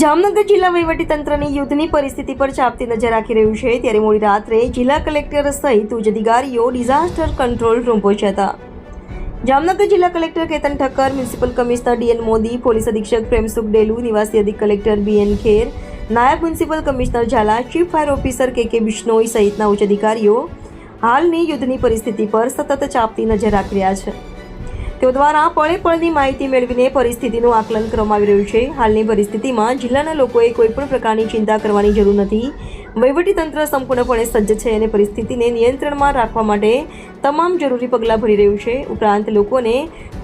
જામનગર જિલ્લા વહીવટીતંત્રની યુદ્ધની પરિસ્થિતિ પર ચાપતી નજર રાખી રહ્યું છે, ત્યારે મોડી રાત્રે જિલ્લા કલેક્ટર સહિત ઉચ્ચ અધિકારીઓ ડિઝાસ્ટર કંટ્રોલ રૂમ પહોંચ્યા હતા. જામનગર જિલ્લા collector Ketan Thakkar, municipal commissioner D N Modi, police અધિક્ષક પ્રેમસુખ ડેલુ, નિવાસી અધિક કલેક્ટર બીએન ખેર, નાયબ municipal commissioner Zala, chief fire officer K K Bishnoi સહિતના ઉચ્ચ અધિકારીઓ હાલની યુદ્ધની પરિસ્થિતિ પર સતત ચાપતી નજર રાખી રહ્યા છે. તેઓ દ્વારા પળે પળની માહિતી મેળવીને પરિસ્થિતિનું આકલન કરવામાં આવી રહ્યું છે. હાલની પરિસ્થિતિમાં જિલ્લાના લોકોએ કોઈપણ પ્રકારની ચિંતા કરવાની જરૂર નથી. વહીવટીતંત્ર સંપૂર્ણપણે સજ્જ છે અને પરિસ્થિતિને નિયંત્રણમાં રાખવા માટે તમામ જરૂરી પગલાં ભરી રહ્યું છે. ઉપરાંત લોકોને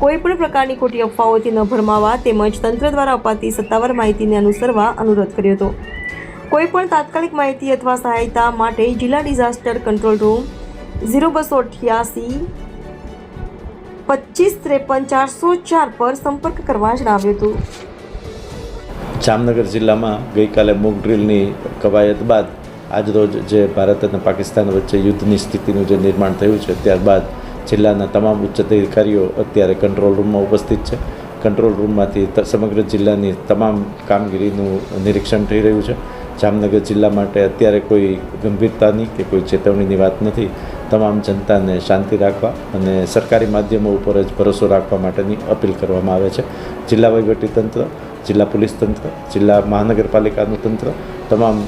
કોઈપણ પ્રકારની ખોટી અફવાઓથી ન ભરમાવા તેમજ તંત્ર દ્વારા અપાતી સત્તાવાર માહિતીને અનુસરવા અનુરોધ કર્યો હતો. કોઈપણ તાત્કાલિક માહિતી અથવા સહાયતા માટે જિલ્લા ડિઝાસ્ટર કંટ્રોલ રૂમ ઝીરો બસો અઠ્યાસી પચીસ ત્રેપન ચારસો ચાર પર સંપર્ક કરવા જણાવ્યું હતું. જામનગર જિલ્લામાં ગઈકાલે મૂક ડ્રીલની કવાયત બાદ આજરોજ જે ભારત અને પાકિસ્તાન વચ્ચે યુદ્ધની સ્થિતિનું જે નિર્માણ થયું છે, ત્યારબાદ જિલ્લાના તમામ ઉચ્ચ અધિકારીઓ અત્યારે કંટ્રોલ રૂમમાં ઉપસ્થિત છે. કંટ્રોલ રૂમમાંથી સમગ્ર જિલ્લાની તમામ કામગીરીનું નિરીક્ષણ થઈ રહ્યું છે. જામનગર જિલ્લા માટે અત્યારે કોઈ ગંભીરતાની કે કોઈ ચેતવણીની વાત નથી. તમામ જનતાને શાંતિ રાખવા અને સરકારી માધ્યમો ઉપર જ ભરોસો રાખવા માટેની અપીલ કરવામાં આવે છે. જિલ્લા વહીવટીતંત્ર જિલ્લા પોલીસ તંત્ર, જિલ્લા મહાનગરપાલિકાનું તંત્ર, તમામ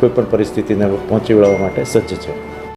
કોઈપણ પરિસ્થિતિને પહોંચી વળવા માટે સજ્જ છે.